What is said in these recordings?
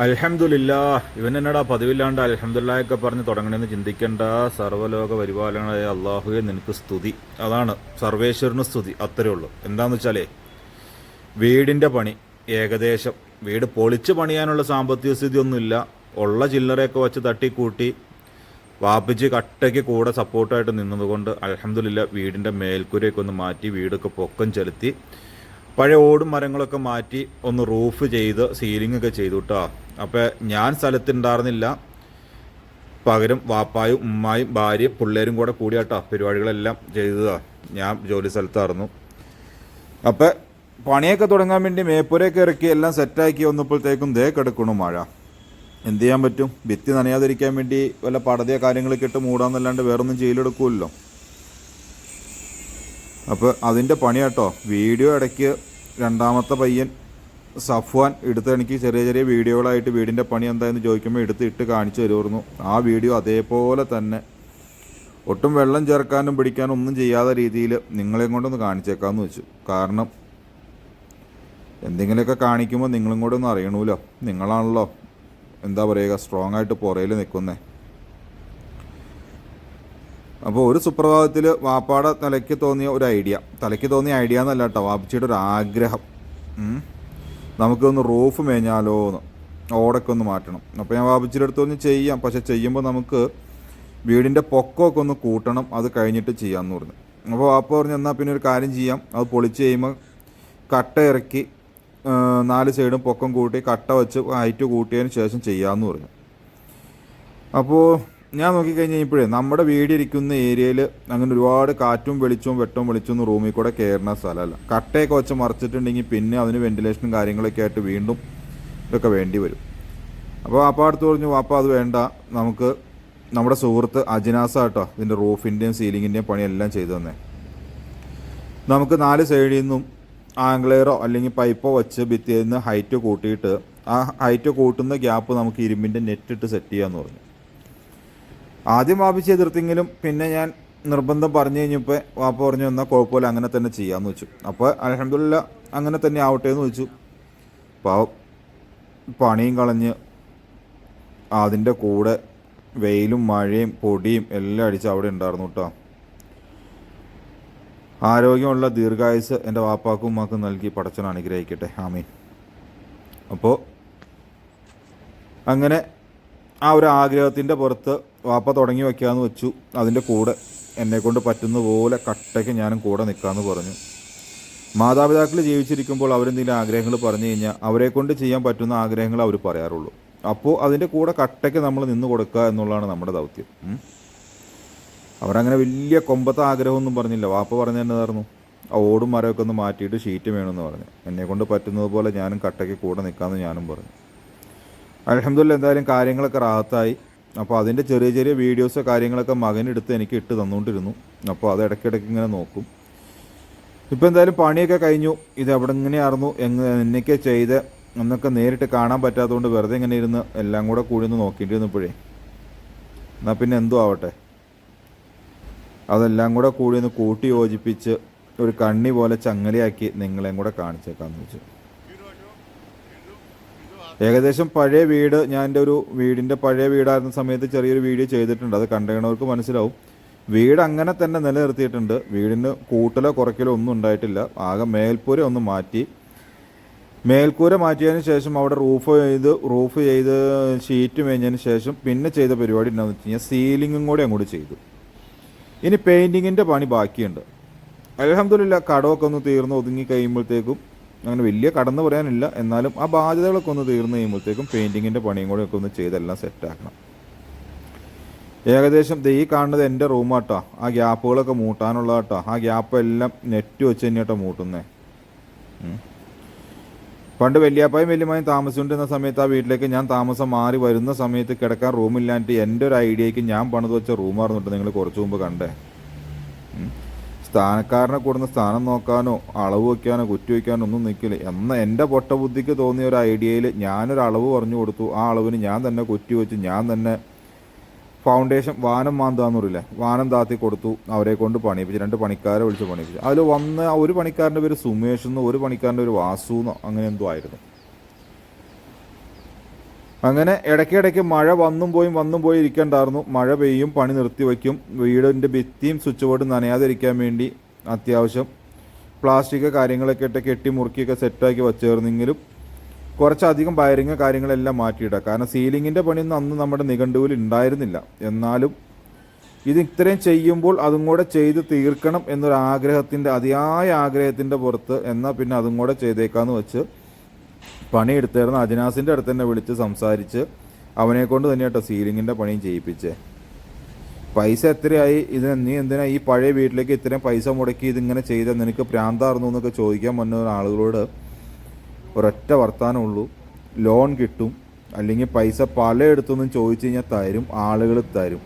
അൽഹംദുലില്ലാ ഇവൻ എന്നടാ പതിവില്ലാണ്ട് അൽഹംദുലില്ലായൊക്കെ പറഞ്ഞ് തുടങ്ങണമെന്ന് ചിന്തിക്കേണ്ട. സർവലോക പരിപാലനങ്ങളായ അള്ളാഹുവെ നിനക്ക് സ്തുതി. അതാണ് സർവേശ്വരന് സ്തുതി അത്രേ ഉള്ളൂ. എന്താന്ന് വെച്ചാലേ വീടിന്റെ പണി ഏകദേശം. വീട് പൊളിച്ച് പണിയാനുള്ള സാമ്പത്തിക സ്ഥിതി ഒന്നുമില്ല ഉള്ള ചില്ലറയൊക്കെ വെച്ച് തട്ടിക്കൂട്ടി വാപ്പിച്ച് കട്ടയ്ക്ക് കൂടെ സപ്പോർട്ടായിട്ട് നിന്നതുകൊണ്ട് അലഹമില്ല വീടിന്റെ മേൽക്കൂരയൊക്കെ ഒന്ന് മാറ്റി വീടൊക്കെ പൊക്കം ചെലുത്തി. പഴയ ഓടും മരങ്ങളൊക്കെ മാറ്റി ഒന്ന് റൂഫ് ചെയ്ത് സീലിംഗ് ഒക്കെ ചെയ്തു കേട്ടോ അപ്പോൾ ഞാൻ സ്ഥലത്തുണ്ടായിരുന്നില്ല പകരം വാപ്പായും ഉമ്മായും ഭാര്യയും പിള്ളേരും കൂടെ കൂടിയാട്ടോ പരിപാടികളെല്ലാം ചെയ്തതാണ് ഞാൻ ജോലി സ്ഥലത്തായിരുന്നു അപ്പോൾ പണിയൊക്കെ തുടങ്ങാൻ വേണ്ടി മേപ്പുരയൊക്കെ ഇറക്കി എല്ലാം സെറ്റാക്കി വന്നപ്പോഴത്തേക്കും ദേ കിടക്കണു മഴ. എന്ത് ചെയ്യാൻ പറ്റും? ഭിത്തി നനയാതിരിക്കാൻ വേണ്ടി വല്ല പടതിയ കാര്യങ്ങളൊക്കെ ഇട്ട് മൂടാന്നല്ലാണ്ട് വേറൊന്നും ചെയ്യലെടുക്കുമല്ലോ അപ്പോൾ അതിന്റെ പണി കേട്ടോ. വീഡിയോ ഇടയ്ക്ക് രണ്ടാമത്തെ പയ്യൻ സഫ്വാൻ എടുത്ത് എനിക്ക് ചെറിയ ചെറിയ വീഡിയോകളായിട്ട് വീടിന്റെ പണി എന്തായെന്ന് ചോദിക്കുമ്പോൾ എടുത്ത് ഇട്ട് കാണിച്ചു തരുമായിരുന്നു. ആ വീഡിയോ അതേപോലെ തന്നെ ഒട്ടും വെള്ളം ചേർക്കാനും പിടിക്കാനും ഒന്നും ചെയ്യാത്ത രീതിയിൽ നിങ്ങളെയും കൊണ്ടൊന്ന് കാണിച്ചേക്കാമെന്ന് വെച്ചു. കാരണം എന്തെങ്കിലുമൊക്കെ കാണിക്കുമ്പോൾ നിങ്ങളും കൂടെ ഒന്ന് അറിയണമല്ലോ നിങ്ങളാണല്ലോ എന്താ പറയുക സ്ട്രോങ് ആയിട്ട് പുറയിൽ നിൽക്കുന്നേ അപ്പോൾ ഒരു സുപ്രഭാതത്തിൽ വാപ്പാടെ തലയ്ക്ക് തോന്നിയ ഒരു ഐഡിയ. തലയ്ക്ക് തോന്നിയ ഐഡിയ എന്നല്ല കേട്ടോ വാപ്പച്ചിയുടെ ഒരു ആഗ്രഹം. നമുക്കൊന്ന് റൂഫ് മേഞ്ഞാലോ എന്ന് ഓടൊക്കെ ഒന്ന് മാറ്റണം. അപ്പോൾ ഞാൻ വാപ്പച്ചിയുടെ അടുത്ത് ഒന്ന് ചെയ്യാം. പക്ഷെ ചെയ്യുമ്പോൾ നമുക്ക് വീടിന്റെ പൊക്കമൊക്കെ ഒന്ന് കൂട്ടണം. അത് കഴിഞ്ഞിട്ട് ചെയ്യാമെന്ന് പറഞ്ഞു. അപ്പോൾ വാപ്പ പറഞ്ഞു എന്നാൽ പിന്നെ ഒരു കാര്യം ചെയ്യാം. അത് പൊളിച്ച് കഴിയുമ്പോൾ കട്ട ഇറക്കി നാല് സൈഡും പൊക്കം കൂട്ടി കട്ട വെച്ച് ഹൈറ്റ് കൂട്ടിയതിന് ശേഷം ചെയ്യാമെന്ന് പറഞ്ഞു. അപ്പോൾ ഞാൻ നോക്കിക്കഴിഞ്ഞ് കഴിഞ്ഞപ്പോഴേ നമ്മുടെ വീട് ഇരിക്കുന്ന ഏരിയയിൽ അങ്ങനെ ഒരുപാട് കാറ്റും വെളിച്ചവും വെട്ടവും വെളിച്ചവും റൂമിൽ കൂടെ കയറുന്ന സ്ഥലമല്ല. കട്ടയൊക്കെ വെച്ച് മറിച്ചിട്ടുണ്ടെങ്കിൽ പിന്നെ അതിന് വെന്റിലേഷനും കാര്യങ്ങളൊക്കെ ആയിട്ട് വീണ്ടും ഇതൊക്കെ വേണ്ടി വരും. അപ്പോൾ വാപ്പ അടുത്ത് പറഞ്ഞു വാപ്പ അത് വേണ്ട. നമുക്ക് നമ്മുടെ സുഹൃത്ത് അജിനാസ കേട്ടോ ഇതിന്റെ റൂഫിന്റെയും സീലിങ്ങിന്റെയും പണിയെല്ലാം ചെയ്തു തന്നെ. നമുക്ക് നാല് സൈഡിൽ നിന്നും ആംഗ്ലെയറോ അല്ലെങ്കിൽ പൈപ്പോ വെച്ച് ഭിത്തിയിൽ നിന്ന് ഹൈറ്റ് കൂട്ടിയിട്ട് ആ ഹൈറ്റ് കൂട്ടുന്ന ഗ്യാപ്പ് നമുക്ക് ഇരുമ്പിന്റെ നെറ്റ് ഇട്ട് സെറ്റ് ചെയ്യാമെന്ന് പറഞ്ഞു. ആദ്യം വാപ്പിച്ച് എതിർത്തെങ്കിലും പിന്നെ ഞാൻ നിർബന്ധം പറഞ്ഞു കഴിഞ്ഞപ്പോൾ വാപ്പ പറഞ്ഞു എന്നാൽ കുഴപ്പമില്ല അങ്ങനെ തന്നെ ചെയ്യാമെന്ന് വെച്ചു. അപ്പോൾ അലഹമില്ല അങ്ങനെ തന്നെ ആവട്ടെ എന്ന് വെച്ചു. പാവം പണിയും കളഞ്ഞ് അതിന്റെ കൂടെ വെയിലും മഴയും പൊടിയും എല്ലാം അടിച്ച് അവിടെ ഉണ്ടായിരുന്നു കേട്ടോ ആരോഗ്യമുള്ള ദീർഘായുസ് എന്റെ വാപ്പാക്കും ഉമ്മാക്കും നൽകി പടച്ചൻ അനുഗ്രഹിക്കട്ടെ. ആമീൻ. അപ്പോൾ അങ്ങനെ ആ ഒരു ആഗ്രഹത്തിന്റെ പുറത്ത് വാപ്പ തുടങ്ങി വയ്ക്കാമെന്ന് വെച്ചു. അതിന്റെ കൂടെ എന്നെക്കൊണ്ട് പറ്റുന്ന പോലെ കട്ടയ്ക്ക് ഞാനും കൂടെ നിൽക്കാമെന്ന് പറഞ്ഞു. മാതാപിതാക്കൾ ജീവിച്ചിരിക്കുമ്പോൾ അവരെന്തെങ്കിലും ആഗ്രഹങ്ങൾ പറഞ്ഞു കഴിഞ്ഞാൽ അവരെ കൊണ്ട് ചെയ്യാൻ പറ്റുന്ന ആഗ്രഹങ്ങൾ അവർ പറയാറുള്ളൂ. അപ്പോൾ അതിന്റെ കൂടെ കട്ടയ്ക്ക് നമ്മൾ നിന്ന് കൊടുക്കുക എന്നുള്ളതാണ് നമ്മുടെ ദൗത്യം. അവരങ്ങനെ വലിയ കൊമ്പത്തെ ആഗ്രഹമൊന്നും പറഞ്ഞില്ല. വാപ്പ പറഞ്ഞു ആ ഓടും മരമൊക്കെ ഒന്ന് മാറ്റിയിട്ട് ഷീറ്റ് വേണമെന്ന് പറഞ്ഞു. എന്നെ കൊണ്ട് പറ്റുന്നത് പോലെ ഞാനും കട്ടയ്ക്ക് കൂടെ നിൽക്കാമെന്ന് ഞാനും പറഞ്ഞു. അലഹമ്മദില്ല എന്തായാലും കാര്യങ്ങളൊക്കെ റാഹത്തായി. അപ്പോൾ അതിന്റെ ചെറിയ ചെറിയ വീഡിയോസ് കാര്യങ്ങളൊക്കെ മകനെടുത്ത് എനിക്ക് ഇട്ട് തന്നുകൊണ്ടിരുന്നു അപ്പോൾ അത് ഇടയ്ക്കിടയ്ക്ക് ഇങ്ങനെ നോക്കും. ഇപ്പോൾ എന്തായാലും പണിയൊക്കെ കഴിഞ്ഞു. ഇത് എവിടെ ഇങ്ങനെയായിരുന്നു എങ്ങ എന്നൊക്കെ ചെയ്ത് എന്നൊക്കെ നേരിട്ട് കാണാൻ പറ്റാത്തതുകൊണ്ട് വെറുതെ ഇങ്ങനെ ഇരുന്ന് എല്ലാം കൂടെ കൂടി ഒന്ന് നോക്കിയിട്ടിരുന്നപ്പോഴേ എന്നാൽ പിന്നെ എന്തോ ആവട്ടെ. അതെല്ലാം കൂടെ കൂടി ഒന്ന് കൂട്ടി യോജിപ്പിച്ച് ഒരു കണ്ണി പോലെ ചങ്ങലയാക്കി നിങ്ങളെയും കൂടെ കാണിച്ചേക്കാമെന്ന് വെച്ചു. ഏകദേശം പഴയ വീട് ഞാൻ എന്റെ ഒരു വീടിന്റെ പഴയ വീടായിരുന്ന സമയത്ത് ചെറിയൊരു വീഡിയോ ചെയ്തിട്ടുണ്ട്. അത് കണ്ടുകണവർക്ക് മനസ്സിലാവും. വീട് അങ്ങനെ തന്നെ നിലനിർത്തിയിട്ടുണ്ട്. വീടിന് കൂട്ടലോ കുറയ്ക്കലോ ഒന്നും ഉണ്ടായിട്ടില്ല. ആകെ മേൽപ്പൂര ഒന്ന് മാറ്റി. മേൽക്കൂര മാറ്റിയതിന് ശേഷം അവിടെ റൂഫ് ചെയ്ത് റൂഫ് ചെയ്ത് ഷീറ്റ് മേഞ്ഞതിന് ശേഷം പിന്നെ ചെയ്ത പരിപാടി എന്താണെന്ന് വെച്ച് കഴിഞ്ഞാൽ സീലിങ്ങും കൂടി അങ്ങോട്ട് ചെയ്തു. ഇനി പെയിന്റിങ്ങിന്റെ പണി ബാക്കിയുണ്ട്. അലഹമില്ല കടമൊക്കെ ഒന്ന് തീർന്ന് ഒതുങ്ങി കഴിയുമ്പോഴത്തേക്കും അങ്ങനെ വലിയ കടന്നു പറയാനില്ല. എന്നാലും ആ ബാധ്യതകളൊക്കെ ഒന്ന് തീർന്നു കഴിയുമ്പോഴത്തേക്കും പെയിന്റിങ്ങിന്റെ പണിയും കൂടെ ഒക്കെ ഒന്ന് ചെയ്തെല്ലാം സെറ്റാക്കണം ഏകദേശം ഈ കാണുന്നത് എന്റെ റൂമാട്ടോ ആ ഗ്യാപ്പുകളൊക്കെ മൂട്ടാനുള്ള കേട്ടോ ആ ഗ്യാപ്പ് എല്ലാം നെറ്റ് വെച്ച് തന്നെയാട്ടോ മൂട്ടുന്നേ. പണ്ട് വല്യാപ്പായും വല്യമായും താമസിച്ചുകൊണ്ടിരുന്ന സമയത്ത് ആ വീട്ടിലേക്ക് ഞാൻ താമസം മാറി വരുന്ന സമയത്ത് കിടക്കാൻ റൂമില്ലാണ്ട് എന്റെ ഒരു ഐഡിയയ്ക്ക് ഞാൻ പണിത് വെച്ച റൂമായിരുന്നു കേട്ടോ നിങ്ങൾ കുറച്ച് മുമ്പ് കണ്ടേ. സ്ഥാനക്കാരനെ കൂടുന്ന സ്ഥാനം നോക്കാനോ അളവ് വയ്ക്കാനോ കുറ്റി വയ്ക്കാനോ ഒന്നും നിൽക്കില്ല. എന്ന എന്റെ പൊട്ട ബുദ്ധിക്ക് തോന്നിയ ഒരു ഐഡിയയിൽ ഞാനൊരു അളവ് പറഞ്ഞു കൊടുത്തു. ആ അളവിന് ഞാൻ തന്നെ കുറ്റി വെച്ച് ഞാൻ തന്നെ ഫൗണ്ടേഷൻ വാനം മാന്താന്ന് പറയില്ലേ വാനം താത്തി കൊടുത്തു. അവരെ കൊണ്ട് പണിയിപ്പിച്ചു രണ്ട് പണിക്കാരെ വിളിച്ച് പണിയിപ്പിച്ചു. അതിൽ വന്ന ഒരു പണിക്കാരന്റെ പേര് സുമേഷ് എന്നോ ഒരു പണിക്കാരന്റെ ഒരു വാസു എന്നോ അങ്ങനെ എന്തോ ആയിരുന്നു. അങ്ങനെ ഇടയ്ക്കിടയ്ക്ക് മഴ വന്നും പോയും വന്നും പോയി ഇരിക്കണ്ടായിരുന്നു. മഴ പെയ്യും പണി നിർത്തി വയ്ക്കും. വീടിന്റെ ഭിത്തിയും സ്വിച്ച് ബോർഡും നനയാതിരിക്കാൻ വേണ്ടി അത്യാവശ്യം പ്ലാസ്റ്റിക് കാര്യങ്ങളൊക്കെ ഇട്ട് കെട്ടി മുറുക്കിയൊക്കെ സെറ്റാക്കി വച്ചേർന്നെങ്കിലും കുറച്ചധികം വയറിങ് കാര്യങ്ങളെല്ലാം മാറ്റിയിടാം. കാരണം സീലിങ്ങിന്റെ പണിയൊന്നും അന്ന് നമ്മുടെ നിഘണ്ടുവിൽ ഉണ്ടായിരുന്നില്ല. എന്നാലും ഇത് ഇത്രയും ചെയ്യുമ്പോൾ അതും കൂടെ ചെയ്ത് തീർക്കണം എന്നൊരു ആഗ്രഹത്തിന്റെ അതിയായ ആഗ്രഹത്തിന്റെ പുറത്ത് എന്നാൽ പിന്നെ അതും കൂടെ ചെയ്തേക്കാന്ന് വെച്ച് പണിയെടുത്തായിരുന്നു. അജനാസിന്റെ അടുത്ത് തന്നെ വിളിച്ച് സംസാരിച്ച് അവനെ കൊണ്ട് തന്നെ കേട്ടോ സീലിങ്ങിന്റെ പണിയും ചെയ്യിപ്പിച്ചേ. പൈസ എത്രയായി? ഇത് നീ എന്തിനാ ഈ പഴയ വീട്ടിലേക്ക് ഇത്രയും പൈസ മുടക്കി ഇതിങ്ങനെ ചെയ്ത? നിനക്ക് പ്രാന്താർന്നു എന്നൊക്കെ ചോദിക്കാൻ വന്ന ആളുകളോട് ഒരൊറ്റ വർത്താനമുള്ളൂ. ലോൺ കിട്ടും. അല്ലെങ്കിൽ പൈസ പലയിടത്തുനിന്നും ചോദിച്ചു കഴിഞ്ഞാൽ തരും ആളുകൾ തരും.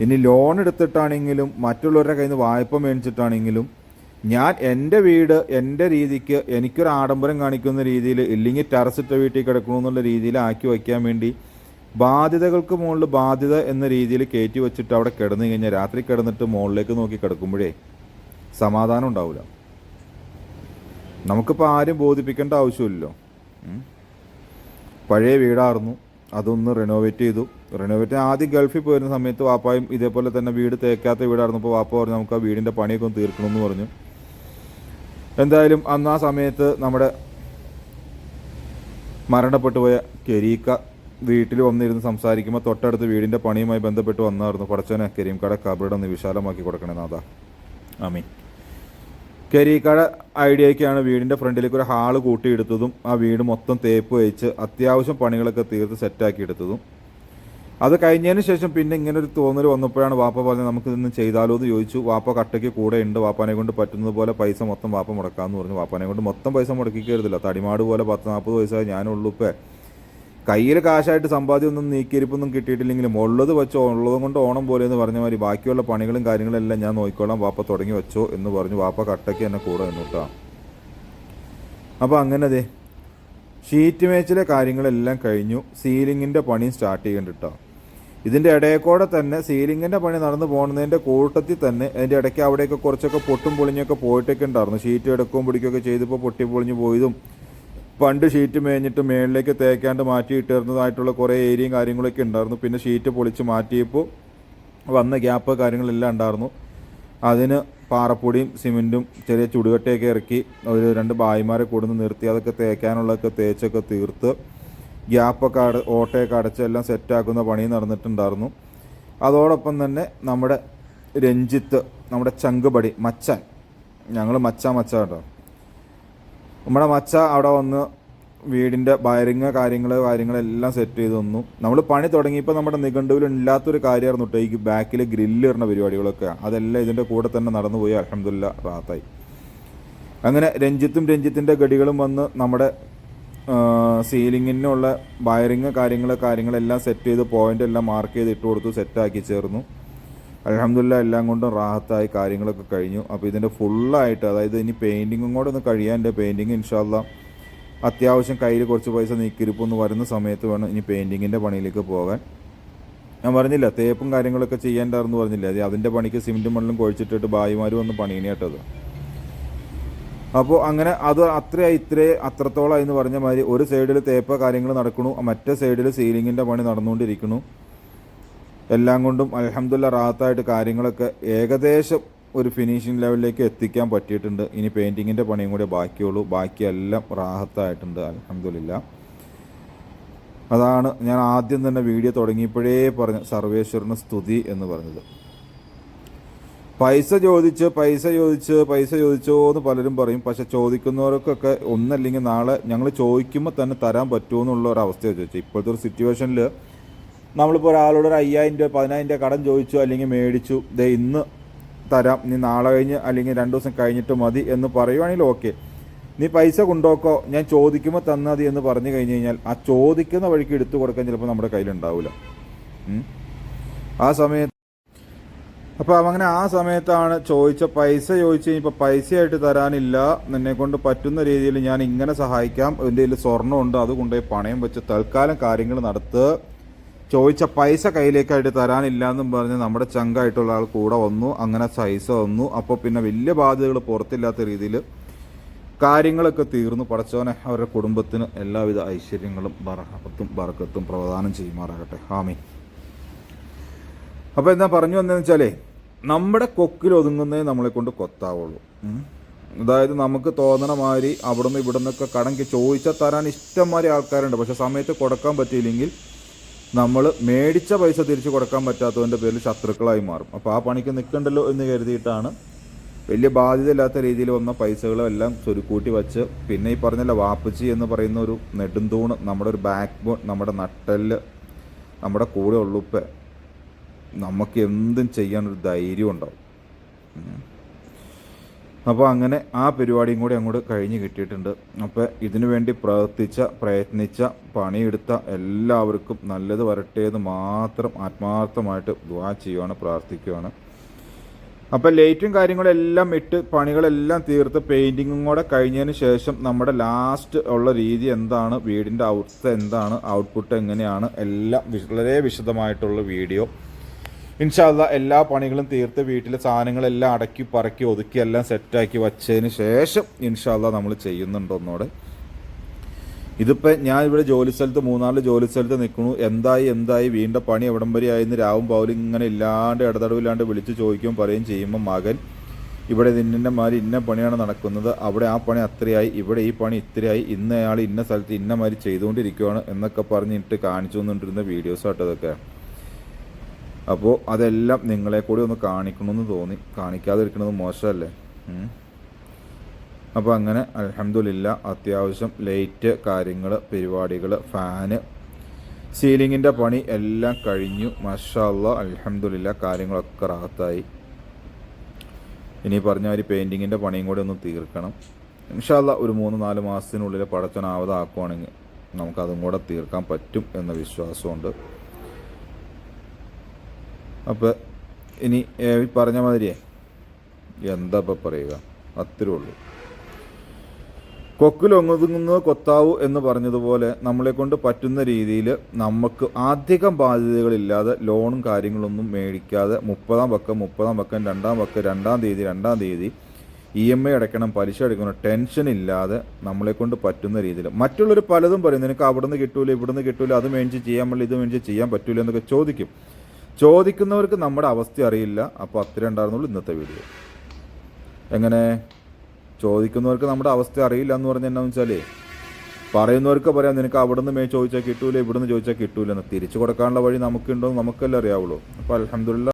ഇനി ലോൺ എടുത്തിട്ടാണെങ്കിലും മറ്റുള്ളവരുടെ കയ്യിൽ നിന്ന് വായ്പ മേടിച്ചിട്ടാണെങ്കിലും ഞാൻ എന്റെ വീട് എന്റെ രീതിക്ക് എനിക്കൊരു ആഡംബരം കാണിക്കുന്ന രീതിയിൽ ഇല്ലെങ്കിൽ ടെറസിട്ട വീട്ടിൽ കിടക്കണമെന്നുള്ള രീതിയിൽ ആക്കി വയ്ക്കാൻ വേണ്ടി ബാധ്യതകൾക്ക് മുകളിൽ ബാധ്യത എന്ന രീതിയിൽ കയറ്റി വെച്ചിട്ട് അവിടെ കിടന്നു കഴിഞ്ഞാൽ രാത്രി കിടന്നിട്ട് മുകളിലേക്ക് നോക്കി കിടക്കുമ്പോഴേ സമാധാനം ഉണ്ടാവില്ല. നമുക്കിപ്പോൾ ആരും ബോധിപ്പിക്കേണ്ട ആവശ്യമില്ലല്ലോ. പഴയ വീടായിരുന്നു അതൊന്ന് റിനോവേറ്റ് ചെയ്തു. റിനോവേറ്റ് ആദ്യം ഗൾഫിൽ പോയിരുന്ന സമയത്ത് വാപ്പായും ഇതേപോലെ തന്നെ വീട് തേക്കാത്ത വീടായിരുന്നു അപ്പോൾ വാപ്പ പറഞ്ഞു നമുക്ക് ആ വീടിന്റെ പണിയൊക്കെ ഒന്ന് തീർക്കണമെന്ന് പറഞ്ഞു. എന്തായാലും അന്ന് ആ സമയത്ത് നമ്മുടെ മരണപ്പെട്ടു പോയ കെരീക്ക വീട്ടിൽ വന്നിരുന്ന് സംസാരിക്കുമ്പോൾ തൊട്ടടുത്ത് വീടിന്റെ പണിയുമായി ബന്ധപ്പെട്ട് വന്നായിരുന്നു. പടച്ചനെ കരീം കട കബറിടം ഒന്ന് വിശാലമാക്കി കൊടുക്കണേ നാഥ. ആമീൻ. കരീക്കാട് ഐഡിയയ്ക്കാണ് വീടിന്റെ ഫ്രണ്ടിലേക്ക് ഒരു ഹാൾ കൂട്ടിയെടുത്തതും ആ വീട് മൊത്തം തേപ്പ് വെച്ച് അത്യാവശ്യം പണികളൊക്കെ തീർത്ത് സെറ്റാക്കി എടുത്തതും അത് കഴിഞ്ഞതിന് ശേഷം പിന്നെ ഇങ്ങനെ ഒരു തോന്നൽ വന്നപ്പോഴാണ് വാപ്പ പറഞ്ഞത് നമുക്ക് ഇതൊന്നും ചെയ്താലോ എന്ന് ചോദിച്ചു. വാപ്പ കട്ടയ്ക്ക് കൂടെ ഉണ്ട് വാപ്പാനെ കൊണ്ട് പറ്റുന്നത് പോലെ പൈസ മൊത്തം വാപ്പ മുടക്കാമെന്ന് പറഞ്ഞു. വാപ്പാനെ കൊണ്ട് മൊത്തം പൈസ മുടക്കിക്കരുതില്ല തടിമാട് പോലെ പത്ത് നാൽപ്പത് പൈസ ഞാനുള്ളൂ ഇപ്പം. കയ്യിൽ കാശായിട്ട് സമ്പാദ്യം ഒന്നും നീക്കിയിരിപ്പൊന്നും കിട്ടിയിട്ടില്ലെങ്കിലും ഉള്ളത് വെച്ചോ ഉള്ളതും കൊണ്ട് ഓണം പോലെ എന്ന് പറഞ്ഞ മാതിരി ബാക്കിയുള്ള പണികളും കാര്യങ്ങളും എല്ലാം ഞാൻ നോക്കിക്കോളാം വാപ്പ തുടങ്ങി വെച്ചോ എന്ന് പറഞ്ഞു. വാപ്പ കട്ടയ്ക്ക് എന്നെ കൂടെ നിന്നു കേട്ടോ അപ്പോൾ അങ്ങനെ ദേ ഷീറ്റ് മേച്ചിലെ കാര്യങ്ങളെല്ലാം കഴിഞ്ഞു. സീലിങ്ങിന്റെ പണി സ്റ്റാർട്ട് ചെയ്യേണ്ട കേട്ടോ ഇതിന്റെ ഇടയക്കോടെ തന്നെ സീലിങ്ങിന്റെ പണി നടന്നു പോകുന്നതിന്റെ കൂട്ടത്തിൽ തന്നെ അതിന്റെ ഇടയ്ക്ക് അവിടെയൊക്കെ കുറച്ചൊക്കെ പൊട്ടും പൊളിഞ്ഞൊക്കെ പോയിട്ടൊക്കെ ഉണ്ടായിരുന്നു. ഷീറ്റ് എടുക്കുകയും പിടിക്കുകയൊക്കെ ചെയ്തപ്പോൾ പൊട്ടി പൊളിഞ്ഞ് പോയതും പണ്ട് ഷീറ്റ് മേഞ്ഞിട്ട് മേളിലേക്ക് തേക്കാണ്ട് മാറ്റി ഇട്ടിരുന്നതായിട്ടുള്ള കുറേ ഏരിയയും കാര്യങ്ങളൊക്കെ ഉണ്ടായിരുന്നു. പിന്നെ ഷീറ്റ് പൊളിച്ച് മാറ്റിയപ്പോൾ വന്ന ഗ്യാപ്പ് കാര്യങ്ങളെല്ലാം ഉണ്ടായിരുന്നു. അതിന് പാറപ്പൊടിയും സിമെന്റും ചെറിയ ചുടുകട്ടയൊക്കെ ഇറക്കി ഒരു രണ്ട് ബായിമാരെ കൊടുന്ന് നിർത്തി. അതൊക്കെ തേക്കാനുള്ളതൊക്കെ തേച്ചൊക്കെ തീർത്ത് ഗ്യാപ്പൊക്കെ അട ഓട്ടയൊക്കെ അടച്ച് എല്ലാം സെറ്റാക്കുന്ന പണി നടന്നിട്ടുണ്ടായിരുന്നു. അതോടൊപ്പം തന്നെ നമ്മുടെ രഞ്ജിത്ത് നമ്മുടെ ചങ്കുപടി മച്ചാൻ. ഞങ്ങൾ മച്ച മച്ച കേട്ടോ. നമ്മുടെ മച്ച അവിടെ വന്ന് വീടിന്റെ വയറിങ് കാര്യങ്ങൾ കാര്യങ്ങളെല്ലാം സെറ്റ് ചെയ്ത് തന്നു. നമ്മൾ പണി തുടങ്ങിയപ്പോൾ നമ്മുടെ നിഘണ്ടുവിൽ ഇല്ലാത്തൊരു കാര്യമായിരുന്നു കേട്ടോ. ഈ ബാക്കിൽ ഗ്രില്ല് ഇടുന്ന പരിപാടികളൊക്കെ. അതെല്ലാം ഇതിന്റെ കൂടെ തന്നെ നടന്നു പോയി. അലഹമില്ല റാത്തായി അങ്ങനെ രഞ്ജിത്തും രഞ്ജിത്തിന്റെ ഗടികളും വന്ന് നമ്മുടെ സീലിങ്ങിനുള്ള വയറിങ് കാര്യങ്ങൾ കാര്യങ്ങളെല്ലാം സെറ്റ് ചെയ്ത് പോയിന്റ് എല്ലാം മാർക്ക് ചെയ്ത് ഇട്ട് കൊടുത്തു സെറ്റാക്കി ചേർന്നു. അലഹമില്ല എല്ലാം കൊണ്ടും റാഹത്തായി കാര്യങ്ങളൊക്കെ കഴിഞ്ഞു. അപ്പോൾ ഇതിന്റെ ഫുള്ളായിട്ട് അതായത് ഇനി പെയിന്റിങ്ങും കൂടെ ഒന്ന് കഴിയാന്റെ പെയിന്റിങ് ഇൻഷാല്ല അത്യാവശ്യം കയ്യിൽ കുറച്ച് പൈസ നീക്കിരിപ്പൊന്ന് വരുന്ന സമയത്ത് വേണം ഇനി പെയിന്റിങ്ങിന്റെ പണിയിലേക്ക് പോകാൻ. ഞാൻ പറഞ്ഞില്ല തേപ്പും കാര്യങ്ങളൊക്കെ ചെയ്യേണ്ടായിരുന്നു പറഞ്ഞില്ല? അത് അതിന്റെ പണിക്ക് സിമെന്റും മണ്ണിലും കുഴിച്ചിട്ടിട്ട് ഭായിമാർ വന്ന് പണിയണേട്ടത് അപ്പോൾ അങ്ങനെ അത് അത്ര ഇത്രേ അത്രത്തോളം എന്ന് പറഞ്ഞ മാതിരി ഒരു സൈഡിൽ തേപ്പ കാര്യങ്ങൾ നടക്കണു മറ്റേ സൈഡിൽ സീലിങ്ങിന്റെ പണി നടന്നുകൊണ്ടിരിക്കണു എല്ലാം കൊണ്ടും അലഹമില്ല റാത്തായിട്ട് കാര്യങ്ങളൊക്കെ ഏകദേശം ഒരു ഫിനിഷിംഗ് ലെവലിലേക്ക് എത്തിക്കാൻ പറ്റിയിട്ടുണ്ട്. ഇനി പെയിന്റിങ്ങിന്റെ പണിയും കൂടെ ബാക്കിയുള്ളൂ. ബാക്കിയെല്ലാം റാഹത്തായിട്ടുണ്ട് അലഹമില്ല അതാണ് ഞാൻ ആദ്യം തന്നെ വീഡിയോ തുടങ്ങിയപ്പോഴേ പറഞ്ഞ സർവേശ്വരന് സ്തുതി എന്ന് പറഞ്ഞത്. പൈസ ചോദിച്ച് പൈസ ചോദിച്ച് പൈസ ചോദിച്ചോ എന്ന് പലരും പറയും. പക്ഷെ ചോദിക്കുന്നവർക്കൊക്കെ ഒന്നല്ലെങ്കിൽ നാളെ ഞങ്ങൾ ചോദിക്കുമ്പോൾ തന്നെ തരാൻ പറ്റുമോ എന്നുള്ള ഒരു അവസ്ഥ ചോദിച്ചു ഇപ്പോഴത്തെ ഒരു സിറ്റുവേഷനിൽ നമ്മളിപ്പോൾ ഒരാളോട് ഒരു അയ്യായിരം രൂപ പതിനായിരം രൂപ കടം ചോദിച്ചു അല്ലെങ്കിൽ മേടിച്ചു ദേ ഇന്ന് തരാം നീ നാളെ കഴിഞ്ഞ് അല്ലെങ്കിൽ രണ്ട് ദിവസം കഴിഞ്ഞിട്ട് മതി എന്ന് പറയുവാണെങ്കിൽ ഓക്കെ. നീ പൈസ കൊണ്ടുപോക്കോ ഞാൻ ചോദിക്കുമ്പോൾ തന്നാൽ മതി എന്ന് പറഞ്ഞു കഴിഞ്ഞ് കഴിഞ്ഞാൽ ആ ചോദിക്കുന്ന വഴിക്ക് എടുത്തു കൊടുക്കാൻ ചിലപ്പോൾ നമ്മുടെ കയ്യിലുണ്ടാവില്ല ആ സമയത്ത് അപ്പോൾ അങ്ങനെ ആ സമയത്താണ് ചോദിച്ച പൈസ ചോദിച്ചു കഴിഞ്ഞപ്പോൾ പൈസയായിട്ട് തരാനില്ല നിന്നെ കൊണ്ട് പറ്റുന്ന രീതിയിൽ ഞാൻ ഇങ്ങനെ സഹായിക്കാം എന്റെ കയ്യിൽ സ്വർണമുണ്ട് അത് പണയം വെച്ച് തൽക്കാലം കാര്യങ്ങൾ നടത്ത്. ചോദിച്ച പൈസ കയ്യിലേക്കായിട്ട് തരാനില്ല എന്നും പറഞ്ഞ് നമ്മുടെ ചങ്കായിട്ടുള്ള ആൾ കൂടെ വന്നു അങ്ങനെ പൈസ വന്നു അപ്പോൾ പിന്നെ വലിയ ബാധ്യതകൾ പുറത്തില്ലാത്ത രീതിയിൽ കാര്യങ്ങളൊക്കെ തീർന്നു. പടച്ചവനെ അവരുടെ കുടുംബത്തിന് എല്ലാവിധ ഐശ്വര്യങ്ങളും ബർഹത്തും ബർക്കത്തും പ്രവധാനം ചെയ്യുമാറാകട്ടെ. ഹാമി അപ്പോൾ എന്താ പറഞ്ഞു വന്നതെന്ന് വെച്ചാലേ നമ്മുടെ കൊക്കിൽ ഒതുങ്ങുന്നേ നമ്മളെ കൊണ്ട് കൊത്താവുള്ളൂ. അതായത് നമുക്ക് തോന്നണ മാതിരി അവിടുന്ന് ഇവിടെ നിന്നൊക്കെ കടങ്കി ചോദിച്ചാൽ തരാൻ ഇഷ്ടംമാതിരി ആൾക്കാരുണ്ട്. പക്ഷെ സമയത്ത് കൊടുക്കാൻ പറ്റിയില്ലെങ്കിൽ നമ്മൾ മേടിച്ച പൈസ തിരിച്ചു കൊടുക്കാൻ പറ്റാത്തതിന്റെ പേരിൽ ശത്രുക്കളായി മാറും. അപ്പോൾ ആ പണിക്ക് നിൽക്കണ്ടല്ലോ എന്ന് കരുതിയിട്ടാണ് വലിയ ബാധ്യത ഇല്ലാത്ത രീതിയിൽ വന്ന പൈസകളെല്ലാം ചുരുക്കൂട്ടി വെച്ച് പിന്നെ ഈ പറഞ്ഞല്ല വാപ്പച്ചി എന്ന് പറയുന്ന ഒരു നെടുന്തൂണ് നമ്മുടെ ഒരു ബാക്ക് ബോൺ നമ്മുടെ നട്ടൽ നമ്മുടെ കൂടെ ഉള്ളുപ്പ നമുക്ക് എന്തും ചെയ്യാനൊരു ധൈര്യം ഉണ്ടാവും അപ്പോൾ അങ്ങനെ ആ പരിപാടിയും കൂടി അങ്ങോട്ട് കഴിഞ്ഞ് കിട്ടിയിട്ടുണ്ട്. അപ്പോൾ ഇതിനു വേണ്ടി പ്രവർത്തിച്ച പ്രയത്നിച്ച പണിയെടുത്ത എല്ലാവർക്കും നല്ലത് വരട്ടെ എന്ന് മാത്രം ആത്മാർത്ഥമായിട്ട് ദുവാ ചെയ്യുവാണ് പ്രാർത്ഥിക്കുകയാണ് അപ്പോൾ ലൈറ്റും കാര്യങ്ങളെല്ലാം ഇട്ട് പണികളെല്ലാം തീർത്ത് പെയിന്റിങ്ങും കൂടെ കഴിഞ്ഞതിന് ശേഷം നമ്മുടെ ലാസ്റ്റ് ഉള്ള രീതി എന്താണ് വീടിന്റെ അവസ്ഥ എന്താണ് ഔട്ട്പുട്ട് എങ്ങനെയാണ് എല്ലാം വളരെ വിശദമായിട്ടുള്ള വീഡിയോ. ഇൻഷാല്ല എല്ലാ പണികളും തീർത്ത് വീട്ടിലെ സാധനങ്ങളെല്ലാം അടക്കി പറക്കി ഒതുക്കി എല്ലാം സെറ്റാക്കി വച്ചതിന് ശേഷം ഇൻഷാല്ല നമ്മൾ ചെയ്യുന്നുണ്ട് ഒന്നോടെ. ഇതിപ്പോൾ ഞാൻ ഇവിടെ ജോലി സ്ഥലത്ത് മൂന്നാൽ ജോലി സ്ഥലത്ത് നിൽക്കുന്നു. എന്തായി എന്തായി? വീണ്ട പണി എവിടം വരെ ആയിരുന്നു രാവും പൗലും ഇങ്ങനെ ഇല്ലാണ്ട് ഇടതടവില്ലാണ്ട് വിളിച്ച് ചോദിക്കുകയും പറയുകയും ചെയ്യുമ്പോൾ മകൻ ഇവിടെ ഇന്ന മാതിരി ഇന്ന പണിയാണ് നടക്കുന്നത്. അവിടെ ആ പണി അത്രയായി. ഇവിടെ ഈ പണി ഇത്രയായി. ഇന്നയാൾ ഇന്ന സ്ഥലത്ത് ഇന്ന മാതിരി ചെയ്തുകൊണ്ടിരിക്കുകയാണ് എന്നൊക്കെ പറഞ്ഞിട്ട് കാണിച്ചു തന്നിട്ടിരുന്ന വീഡിയോസ് ആട്ടോ ഇതൊക്കെ. അപ്പോൾ അതെല്ലാം നിങ്ങളെ കൂടി ഒന്ന് കാണിക്കണമെന്ന് തോന്നി. കാണിക്കാതിരിക്കുന്നത് മോശമല്ലേ? അപ്പോൾ അങ്ങനെ അലഹമില്ല അത്യാവശ്യം ലൈറ്റ് കാര്യങ്ങൾ പരിപാടികൾ ഫാന് സീലിങ്ങിന്റെ പണി എല്ലാം കഴിഞ്ഞു. മഷാല്ല അലഹമില്ല കാര്യങ്ങളൊക്കെ റാഹത്തായി ഇനി പറഞ്ഞ ഒരു പെയിന്റിങ്ങിന്റെ പണിയും കൂടി ഒന്ന് തീർക്കണം. ഇൻഷാല്ല ഒരു മൂന്ന് നാല് മാസത്തിനുള്ളിൽ പടച്ചനാവതാക്കുവാണെങ്കിൽ നമുക്കതും കൂടെ തീർക്കാൻ പറ്റും എന്ന വിശ്വാസമുണ്ട്. അപ്പോൾ ഇനി പറഞ്ഞ മാതിരിയേ. എന്താ ഇപ്പം പറയുക? അത്രേ ഉള്ളൂ. കൊക്കിലൊങ്ങുതുങ്ങുന്നത് കൊത്താവൂ എന്ന് പറഞ്ഞതുപോലെ നമ്മളെ കൊണ്ട് പറ്റുന്ന രീതിയിൽ നമുക്ക് അധികം ബാധ്യതകളില്ലാതെ ലോണും കാര്യങ്ങളൊന്നും മേടിക്കാതെ മുപ്പതാം പക്കം മുപ്പതാം പക്കം രണ്ടാം പക്കം രണ്ടാം തീയതി രണ്ടാം തീയതി ഇ എം ഐ അടയ്ക്കണം പലിശ അടയ്ക്കണം ടെൻഷൻ ഇല്ലാതെ നമ്മളെ കൊണ്ട് പറ്റുന്ന രീതിയിൽ. മറ്റുള്ളവർ പലതും പറയും നിനക്ക് അവിടെ നിന്ന് കിട്ടൂല ഇവിടെ നിന്ന് കിട്ടൂല അത് മേടിച്ച് ചെയ്യാൻ പറ്റില്ല ഇത് മേടിച്ച് ചെയ്യാൻ പറ്റൂല എന്നൊക്കെ ചോദിക്കും. ചോദിക്കുന്നവർക്ക് നമ്മുടെ അവസ്ഥ അറിയില്ല. അപ്പോൾ അത്രേ ഉണ്ടായിരുന്നുള്ളൂ ഇന്നത്തെ വീഡിയോ. എങ്ങനെ? ചോദിക്കുന്നവർക്ക് നമ്മുടെ അവസ്ഥ അറിയില്ല എന്ന് പറഞ്ഞാൽ എന്നാന്ന് വെച്ചാൽ പറയുന്നവർക്ക് പറയാം നിനക്ക് അവിടെ നിന്ന് മേ ചോദിച്ചാൽ കിട്ടൂല ഇവിടെ നിന്ന് ചോദിച്ചാൽ കിട്ടൂല എന്ന് തിരിച്ചു കൊടുക്കാനുള്ള വഴി നമുക്കുണ്ടോ എന്ന് നമുക്കല്ലേ അറിയാവുള്ളൂ. അപ്പോൾ അലഹമില്ല